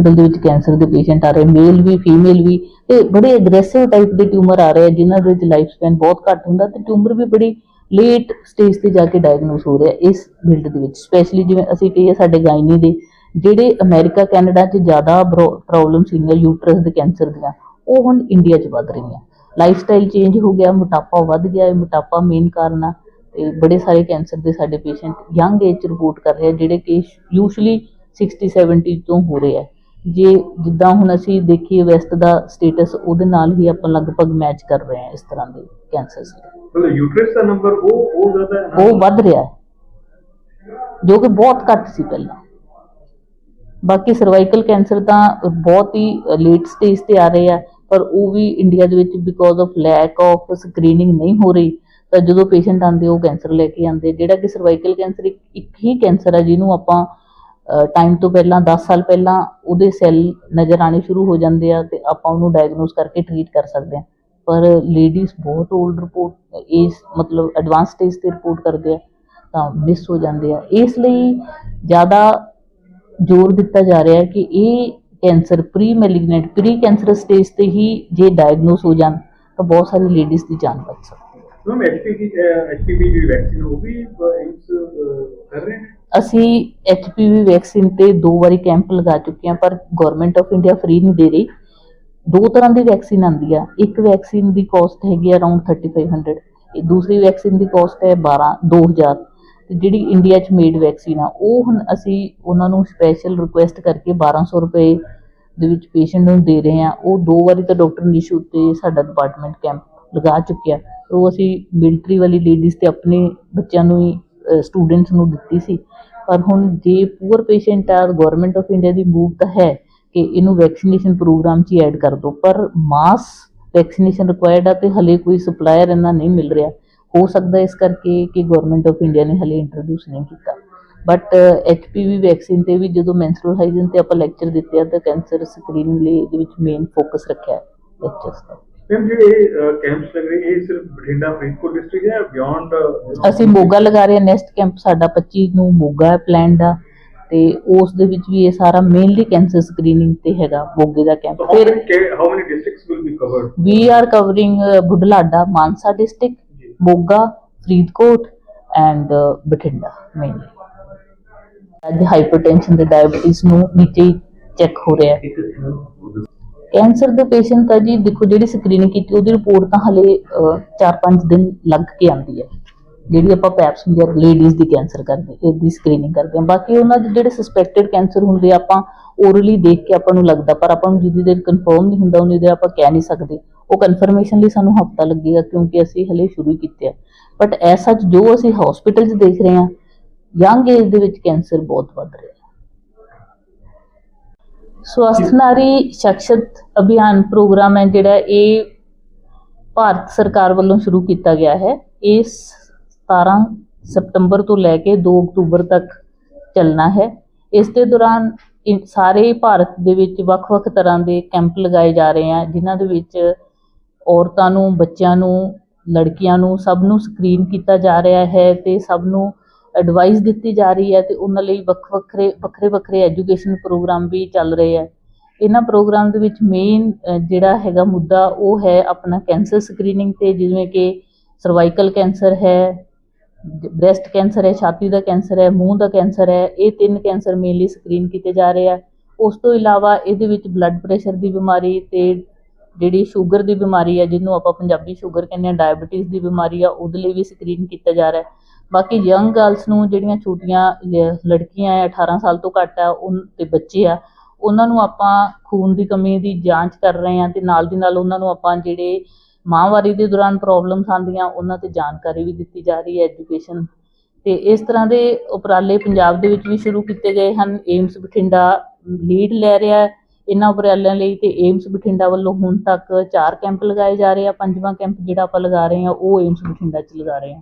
Hospital ਦੇ ਵਿੱਚ cancer ਦੇ ਪੇਸ਼ੈਂਟ ਆ ਰਹੇ ਮੇਲ ਵੀ ਫੀਮੇਲ ਵੀ, ਤੇ ਬੜੇ ਐਗਰੈਸਿਵ ਟਾਈਪ ਦੇ ਟਿਊਮਰ ਆ ਰਹੇ ਆ, ਜਿਨ੍ਹਾਂ ਦੇ ਵਿੱਚ ਲਾਈਫ ਸਪੈਨ ਬਹੁਤ ਘੱਟ ਹੁੰਦਾ ਤੇ ਟਿਊਮਰ ਵੀ ਬੜੀ ਲੇਟ ਸਟੇਜ ਤੇ ਜਾ ਕੇ ਡਾਇਗਨੋਸ ਹੋ ਰਿਹਾ ਇਸ ਫੀਲਡ ਦੇ ਵਿੱਚ। ਸਪੈਸ਼ਲੀ ਜਿਵੇਂ ਅਸੀਂ ਕਹੀਏ ਸਾਡੇ ਗਾਇਨੀ ਦੇ, ਜਿਹੜੇ ਅਮਰੀਕਾ, ਕੈਨੇਡਾ 'ਚ ਜ਼ਿਆਦਾ ਪ੍ਰੋਬਲਮ ਸੀਗੀਆਂ ਯੂਟਰਸ ਦੇ ਕੈਂਸਰ ਦੀਆਂ, ਉਹ ਹੁਣ ਇੰਡੀਆ 'ਚ ਵੱਧ ਰਹੀਆਂ। ਲਾਈਫ ਸਟਾਈਲ ਚੇਂਜ ਹੋ ਗਿਆ, ਮੋਟਾਪਾ ਵੱਧ ਗਿਆ ਹੈ ਮੋਟਾਪਾ ਮੇਨ ਕਾਰਨ ਆ, ਤੇ ਬੜੇ ਸਾਰੇ ਕੈਂਸਰ ਦੇ ਸਾਡੇ ਪੇਸ਼ੈਂਟ ਯੰਗ ਏਜ 'ਚ ਰਿਪੋਰਟ ਕਰ ਰਹੇ ਆ, ਜਿਹੜੇ ਕਿ ਯੂਜੂਲੀ 60 70 ਤੋਂ ਹੋ ਰਹੇ ਆ। ਜੇ ਜਿੱਦਾਂ ਹੁਣ ਅਸੀਂ ਦੇਖੀਏ ਵੈਸਟ ਦਾ ਸਟੇਟਸ ਉਹਦੇ ਨਾਲ ਹੀ ਆਪਾਂ ਲਗਭਗ ਮੈਚ ਕਰ ਰਹੇ ਹਾਂ ਇਸ ਤਰ੍ਹਾਂ ਦੇ ਕੈਂਸਰਸ ਮਤਲਬ ਯੂਟਰਸ ਦਾ ਨੰਬਰ ਉਹ ਉਹ ਜ਼ਿਆਦਾ ਹੈ ਉਹ ਵੱਧ ਰਿਹਾ ਹੈ ਜੋ ਕਿ ਬਹੁਤ ਘੱਟ ਸੀ ਪਹਿਲਾਂ। ਬਾਕੀ ਸਰਵਾਈਕਲ ਕੈਂਸਰ ਤਾਂ ਬਹੁਤ ਹੀ ਲੇਟ ਸਟੇਜ ਤੇ ਆ ਰਹੇ ਆ ਪਰ ਉਹ ਵੀ ਇੰਡੀਆ ਦੇ ਵਿੱਚ because of lack of screening ਨਹੀਂ ਹੋ ਰਹੀ ਤਾਂ ਜਦੋਂ ਪੇਸ਼ੈਂਟ ਆਉਂਦੇ ਉਹ ਕੈਂਸਰ ਲੈ ਕੇ ਆਉਂਦੇ। ਜਿਹੜਾ ਕਿ ਸਰਵਾਈਕਲ ਕੈਂਸਰ ਇੱਕ ਇੱਕ ਹੀ ਕੈਂਸਰ ਹੈ ਜਿਹਨੂੰ ਆਪਾਂ ਟਾਈਮ ਤੋਂ ਪਹਿਲਾਂ 10 ਸਾਲ ਪਹਿਲਾਂ ਉਹਦੇ ਸੈੱਲ ਨਜ਼ਰ ਆਣੇ ਸ਼ੁਰੂ ਹੋ ਜਾਂਦੇ ਆ ਤੇ ਆਪਾਂ ਉਹਨੂੰ ਡਾਇਗਨੋਸ ਕਰਕੇ ਟ੍ਰੀਟ ਕਰ ਸਕਦੇ ਆ। ਪਰ ਲੇਡੀਜ਼ ਬਹੁਤ 올ਡ ਰਿਪੋਰਟ ਇਸ ਮਤਲਬ ਐਡਵਾਂਸ ਸਟੇਜ ਤੇ ਰਿਪੋਰਟ ਕਰਦੇ ਆ ਤਾਂ ਮਿਸ ਹੋ ਜਾਂਦੇ ਆ। ਇਸ ਲਈ ਜ਼ਿਆਦਾ ਜ਼ੋਰ ਦਿੱਤਾ ਜਾ ਰਿਹਾ ਹੈ ਕਿ ਇਹ cancer pre malignant pre cancer stage ਤੇ ਹੀ ਜੇ ਡਾਇਗਨੋਸ ਹੋ ਜਾਣ, ਤਾਂ ਬਹੁਤ ਸਾਰੀ ਲੇਡੀਜ਼ ਦੀ ਜਾਨ ਬਚ ਸਕਦੀ ਹੈ। ਮੈਮ ਐਚਪੀਵੀ ਐਚਪੀਵੀ ਦੀ ਵੈਕਸੀਨ ਉਹ ਵੀ ਇਸ ਕਰ ਰਹੇ ਨੇ? ਅਸੀਂ ਐਚਪੀਵੀ ਵੈਕਸੀਨ ਤੇ ਦੋ ਵਾਰੀ ਕੈਂਪ ਲਗਾ ਚੁੱਕੇ ਹਾਂ, ਪਰ ਗਵਰਨਮੈਂਟ ਆਫ ਇੰਡੀਆ ਫ੍ਰੀ ਨਹੀਂ ਦੇ ਰਹੀ। ਦੋ ਤਰ੍ਹਾਂ ਦੀ ਵੈਕਸੀਨ ਆਉਂਦੀ ਆ। ਇੱਕ ਵੈਕਸੀਨ ਦੀ ਕਾਸਟ ਹੈਗੀ ਆ ਅਰਾਊਂਡ 3500 ਇਹ ਦੂਸਰੀ ਵੈਕਸੀਨ ਦੀ ਕਾਸਟ ਹੈ 12 2000 ਤੇ ਜਿਹੜੀ ਇੰਡੀਆ 'ਚ ਮੇਡ ਵੈਕਸੀਨ ਆ, ਉਹ ਹੁਣ ਅਸੀਂ ਉਹਨਾਂ ਨੂੰ ਸਪੈਸ਼ਲ ਰਿਕੁਐਸਟ ਕਰਕੇ 1200 ਰੁਪਏ ਦੇ ਵਿੱਚ ਪੇਸ਼ੈਂਟ ਨੂੰ ਦੇ ਰਹੇ ਆ ਉਹ ਦੋ ਵਾਰੀ ਤਾਂ ਡਾਕਟਰ ਨਿਸ਼ੂ ਤੇ ਸਾਡਾ ਡਿਪਾਰਟਮੈਂਟ ਕੈਂਪ ਲਗਾ ਚੁੱਕਿਆ। ਉਹ ਅਸੀਂ ਮਿਲਟਰੀ ਵਾਲੀ ਲੇਡੀਜ਼ ਤੇ ਆਪਣੇ ਬੱਚਿਆਂ ਨੂੰ ਹੀ ਸਟੂਡੈਂਟਸ ਨੂੰ ਦਿੱਤੀ ਸੀ। ਪਰ ਹੁਣ ਜੇ ਪੂਅਰ ਪੇਸ਼ੈਂਟ ਆ ਗਵਰਨਮੈਂਟ ਆਫ ਇੰਡੀਆ ਦੀ ਮੂਵ ਤਾਂ ਹੈ ਕਿ ਇਹਨੂੰ ਵੈਕਸੀਨੇਸ਼ਨ ਪ੍ਰੋਗਰਾਮ 'ਚ ਹੀ ਐਡ ਕਰ ਦਿਓ ਪਰ ਮਾਸ ਵੈਕਸੀਨੇਸ਼ਨ ਰਿਕੁਆਇਰਡ ਆ ਤੇ ਹਲੇ ਕੋਈ ਸਪਲਾਇਰ ਇਹਨਾਂ ਨਹੀਂ ਮਿਲ ਰਿਹਾ। ਹੋ ਸਕਦਾ ਇਸ ਕਰਕੇ ਕਿ ਗਵਰਨਮੈਂਟ ਆਫ ਇੰਡੀਆ ਨੇ ਹਲੇ ਇੰਟਰੋਡਿਊਸ ਨਹੀਂ ਕੀਤਾ। ਬਟ ਐਚਪੀਵੀ ਵੈਕਸੀਨ ਤੇ ਵੀ ਜਦੋਂ ਮੈਂਸਟਰੂਅਲ ਹਾਈਜੀਨ ਤੇ ਆਪਾਂ ਲੈਕਚਰ ਦਿੱਤੇ ਆ, ਤਾਂ ਕੈਂਸਰ ਸਕਰੀਨਿੰਗ ਲਈ ਇਹਦੇ ਵਿੱਚ ਮੇਨ ਫੋਕਸ ਰੱਖਿਆ ਹੈ ਲੈਕਚਰਸ ਦਾ। ਮੈਮ ਜਿਹੜੇ ਕੈਂਪਸ ਲੱਗ ਰਹੇ ਇਹ ਸਿਰਫ ਬਠਿੰਡਾ ਫਰੀਦਕੋਟ ਡਿਸਟ੍ਰਿਕਟ ਹੈ ਬਿਯੋਂਡ ਅਸੀਂ ਮੋਗਾ ਲਗਾ ਰਹੇ ਹਾਂ। ਨੈਕਸਟ ਕੈਂਪ ਸਾਡਾ 25 ਨੂੰ ਮੋਗਾ ਹੈ ਪਲਾਨਡ ਆ। ਤੇ ਉਸ ਦੇ ਵਿੱਚ ਵੀ ਇਹ ਸਾਰਾ ਮੇਨਲੀ ਕੈਂਸਰ ਸਕਰੀਨਿੰਗ ਤੇ ਹੈਗਾ ਮੋਗੇ ਦਾ ਕੈਂਪ ਫਿਰ how many districts will be covered we are covering uh, Budhlada Mansa district Moga Faridkot and Bathinda mainly ਅੱਜ ਹਾਈਪਰਟੈਂਸ਼ਨ ਤੇ ਡਾਇਬੀਟੀਜ਼ ਨੂੰ ਨੀਚੇ ਚੈੱਕ ਹੋ ਰਿਹਾ ਹੈ। ਕੈਂਸਰ ਦੇ ਪੇਸ਼ੈਂਟ ਆ ਜੀ ਦੇਖੋ ਜਿਹੜੀ ਸਕਰੀਨਿੰਗ ਕੀਤੀ ਉਹਦੀ ਰਿਪੋਰਟ ਤਾਂ ਹਲੇ 4-5 ਦਿਨ ਲੱਗ ਕੇ ਆਉਂਦੀ ਹੈ। ਜਿਹੜੀ ਆਪਾਂ ਪੈਪਸ ਜਾਂ ਲੇਡੀਜ਼ ਦੀ ਕੈਂਸਰ ਕਰਦੇ ਇਹਦੀ ਸਕਰੀਨਿੰਗ ਕਰਦੇ ਹਾਂ। ਬਾਕੀ ਉਹਨਾਂ ਦੇ ਜਿਹੜੇ ਸਸਪੈਕਟਡ ਕੈਂਸਰ ਹੁੰਦੇ ਆ, ਆਪਾਂ ਓਰਲੀ ਦੇਖ ਕੇ ਆਪਾਂ ਨੂੰ ਲੱਗਦਾ ਪਰ ਆਪਾਂ ਨੂੰ ਜਿੱਦੀ ਦੇਰ ਕਨਫਰਮ ਨਹੀਂ ਹੁੰਦਾ ਉਹਨੀ ਦੇਰ ਆਪਾਂ ਕਹਿ ਨਹੀਂ ਸਕਦੇ। ਉਹ ਕਨਫਰਮੇਸ਼ਨ ਲਈ ਸਾਨੂੰ ਹਫਤਾ ਲੱਗੇਗਾ ਕਿਉਂਕਿ ਅਸੀਂ ਹਲੇ ਸ਼ੁਰੂ ਹੀ ਕੀਤੇ ਆ। ਬਟ ਐਸਾ ਜੋ ਅਸੀਂ ਹਸਪੀਟਲ 'ਚ ਦੇਖ ਰਹੇ ਹਾਂ ਯੰਗ ਏਜ ਦੇ ਵਿੱਚ ਕੈਂਸਰ ਬਹੁਤ ਵੱਧ ਰਿਹਾ। ਸਵਸਥ ਨਾਰੀ ਸ਼ਖਸ਼ਤ ਅਭਿਆਨ ਪ੍ਰੋਗਰਾਮ ਹੈ ਜਿਹੜਾ ਇਹ ਭਾਰਤ ਸਰਕਾਰ ਵੱਲੋਂ ਸ਼ੁਰੂ ਕੀਤਾ ਗਿਆ ਹੈ। ਇਸ 17 ਸਤੰਬਰ ਤੋਂ ਲੈ ਕੇ 2 ਅਕਤੂਬਰ ਤੱਕ ਚੱਲਣਾ ਹੈ। ਇਸ ਦੇ ਦੌਰਾਨ ਇ- ਸਾਰੇ ਭਾਰਤ ਦੇ ਵਿੱਚ ਵੱਖ-ਵੱਖ ਤਰ੍ਹਾਂ ਦੇ ਕੈਂਪ ਲਗਾਏ ਜਾ ਰਹੇ ਆ, ਜਿਨ੍ਹਾਂ ਦੇ ਵਿੱਚ ਔਰਤਾਂ ਨੂੰ, ਬੱਚਿਆਂ ਨੂੰ, ਲੜਕੀਆਂ ਨੂੰ ਸਭ ਨੂੰ ਸਕਰੀਨ ਕੀਤਾ ਜਾ ਰਿਹਾ ਹੈ ਤੇ ਸਭ ਨੂੰ ਐਡਵਾਈਸ ਦਿੱਤੀ ਜਾ ਰਹੀ ਹੈ ਤੇ ਉਹਨਾਂ ਲਈ ਵੱਖ-ਵੱਖਰੇ ਵੱਖਰੇ-ਵੱਖਰੇ ਐਜੂਕੇਸ਼ਨ ਪ੍ਰੋਗਰਾਮ ਵੀ ਚੱਲ ਰਹੇ ਹੈ। ਇਹਨਾਂ ਪ੍ਰੋਗਰਾਮ ਦੇ ਵਿੱਚ ਮੇਨ ਜਿਹੜਾ ਹੈਗਾ ਮੁੱਦਾ ਉਹ ਹੈ ਆਪਣਾ ਕੈਂਸਰ ਸਕਰੀਨਿੰਗ ਤੇ, ਜਿਵੇਂ ਕਿ ਸਰਵਾਈਕਲ ਕੈਂਸਰ ਹੈ ਬ੍ਰੈਸਟ ਕੈਂਸਰ ਹੈ, ਛਾਤੀ ਦਾ ਕੈਂਸਰ ਹੈ, ਮੂੰਹ ਦਾ ਕੈਂਸਰ ਹੈ, ਇਹ ਤਿੰਨ ਕੈਂਸਰ ਮੇਨਲੀ ਸਕਰੀਨ ਕੀਤੇ ਜਾ ਰਹੇ ਆ। ਉਸ ਤੋਂ ਇਲਾਵਾ ਇਹਦੇ ਵਿੱਚ ਬਲੱਡ ਪ੍ਰੈਸ਼ਰ ਦੀ ਬਿਮਾਰੀ ਤੇ ਜਿਹੜੀ ਸ਼ੂਗਰ ਦੀ ਬਿਮਾਰੀ ਹੈ, ਜਿਹਨੂੰ ਆਪਾਂ ਪੰਜਾਬੀ ਸ਼ੂਗਰ ਕਹਿੰਦੇ ਆ ਡਾਇਬੀਟੀਜ਼ ਦੀ ਬਿਮਾਰੀ ਆ, ਉਹਦੇ ਲਈ ਵੀ ਸਕਰੀਨ ਕੀਤਾ ਜਾ ਰਿਹਾ ਬਾਕੀ ਯੰਗ ਗਰਲਸ ਨੂੰ ਜਿਹੜੀਆਂ ਛੋਟੀਆਂ ਲੜਕੀਆਂ ਆ 18 ਸਾਲ ਤੋਂ ਘੱਟ ਆ ਉਹ ਤੇ ਬੱਚੇ ਆ, ਉਹਨਾਂ ਨੂੰ ਆਪਾਂ ਖੂਨ ਦੀ ਕਮੀ ਦੀ ਜਾਂਚ ਕਰ ਰਹੇ ਹਾਂ ਤੇ ਨਾਲ ਦੀ ਨਾਲ ਉਹਨਾਂ ਨੂੰ ਆਪਾਂ ਜਿਹੜੇ ਮਾਹਵਾਰੀ ਦੇ ਦੌਰਾਨ ਪ੍ਰੋਬਲਮਸ ਆਉਂਦੀਆਂ, ਉਹਨਾਂ ਤੇ ਜਾਣਕਾਰੀ ਵੀ ਦਿੱਤੀ ਜਾ ਰਹੀ ਹੈ ਐਜੂਕੇਸ਼ਨ ਤੇ ਇਸ ਤਰ੍ਹਾਂ ਦੇ ਉਪਰਾਲੇ ਪੰਜਾਬ ਦੇ ਵਿੱਚ ਵੀ ਸ਼ੁਰੂ ਕੀਤੇ ਗਏ ਹਨ। ਏਮਸ ਬਠਿੰਡਾ ਲੀਡ ਲੈ ਰਿਹਾ ਇਹਨਾਂ ਉਪਰਾਲਿਆਂ ਲਈ ਤੇ ਏਮਸ ਬਠਿੰਡਾ ਵੱਲੋਂ ਹੁਣ ਤੱਕ 4 ਕੈਂਪ ਲਗਾਏ ਜਾ ਰਹੇ ਆ, ਪੰਜਵਾਂ ਕੈਂਪ ਜਿਹੜਾ ਆਪਾਂ ਲਗਾ ਰਹੇ ਹਾਂ, ਉਹ ਏਮਸ ਬਠਿੰਡਾ 'ਚ ਲਗਾ ਰਹੇ ਹਾਂ।